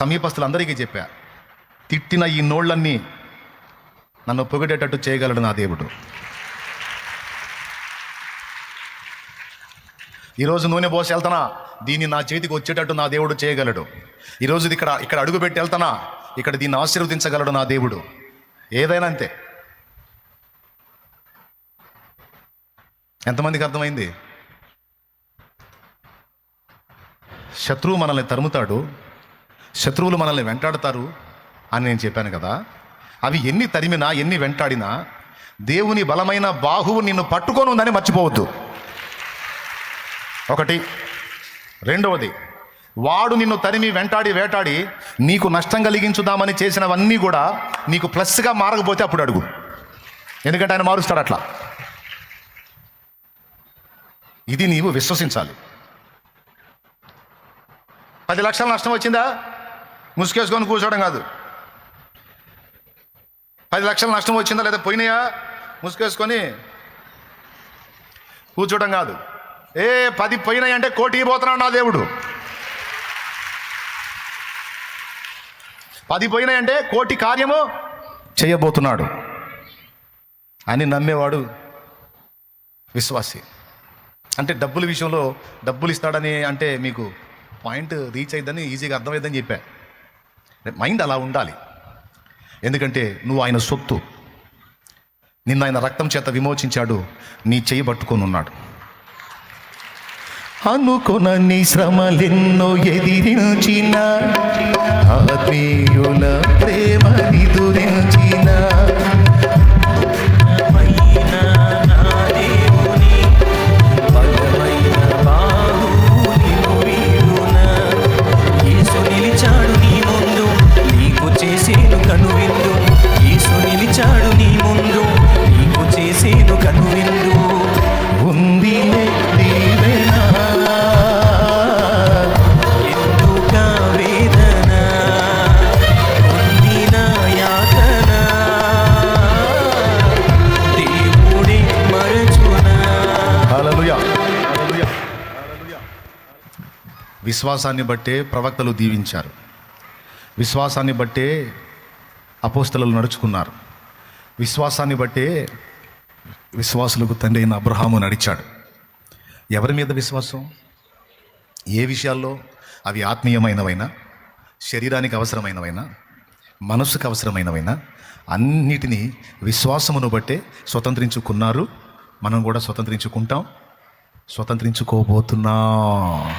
సమీపస్తులందరికీ చెప్పా తిట్టిన ఈ నోళ్ళన్నీ నన్ను పొగిడేటట్టు చేయగలడు నా దేవుడు. ఈరోజు నూనె పోసి వెళ్తానా దీన్ని నా చేతికి వచ్చేటట్టు నా దేవుడు చేయగలడు. ఈరోజు ఇక్కడ ఇక్కడ అడుగు పెట్టి వెళ్తానా ఇక్కడ దీన్ని ఆశీర్వదించగలడు నా దేవుడు. ఏదైనా అంతే. ఎంతమందికి అర్థమైంది? శత్రువు మనల్ని తరుముతాడు శత్రువులు మనల్ని వెంటాడుతారు అని నేను చెప్పాను కదా. అవి ఎన్ని తరిమినా ఎన్ని వెంటాడినా దేవుని బలమైన బాహువు నిన్ను పట్టుకొని ఉందని మర్చిపోవద్దు. ఒకటి. రెండవది వాడు నిన్ను తరిమి వెంటాడి వేటాడి నీకు నష్టం కలిగించుదామని చేసినవన్నీ కూడా నీకు ప్లస్గా మారకపోతే అప్పుడు అడుగు. ఎందుకంటే ఆయన మారుస్తాడు అట్లా. ఇది నీవు విశ్వసించాలి. పది లక్షల నష్టం వచ్చిందా? ముసుకేసుకొని కూర్చోవడం కాదు. పది లక్షల నష్టం వచ్చిందా లేదా పోయినాయా? ముసుకేసుకొని కూర్చోవడం కాదు. ఏ పది పోయినాయి అంటే కోటి పోతున్నాడు నా దేవుడు. పది పోయినాయంటే కోటి కార్యము చేయబోతున్నాడు. అని నమ్మేవాడు విశ్వాసి. అంటే డబ్బుల విషయంలో డబ్బులు ఇస్తాడని అంటే మీకు పాయింట్ రీచ్ అయ్యిందని ఈజీగా అర్థమైందని చెప్పా. మైండ్ అలా ఉండాలి. ఎందుకంటే నువ్వు ఆయన సొత్తు. నిన్న ఆయన రక్తం చేత విమోచించాడు. నీ చేయి పట్టుకొని ఉన్నాడు అనుకొనని శ్రమలెన్నో ఎదిరించిన ఆత్మీయుల ప్రేమ విశ్వాసాన్ని బట్టే ప్రవక్తలు దీవించారు. విశ్వాసాన్ని బట్టే అపోస్తలు నడుచుకున్నారు. విశ్వాసాన్ని బట్టే విశ్వాసులకు తండ్రి అయిన అబ్రహాము నడిచాడు. ఎవరి మీద విశ్వాసం? ఏ విషయాల్లో? అవి ఆత్మీయమైనవైనా? శరీరానికి అవసరమైనవైనా? మనస్సుకు అవసరమైనవైనా? అన్నిటినీ విశ్వాసమును బట్టే స్వతంత్రించుకున్నారు. మనం కూడా స్వతంత్రించుకుంటాం. స్వతంత్రించుకోబోతున్నాం.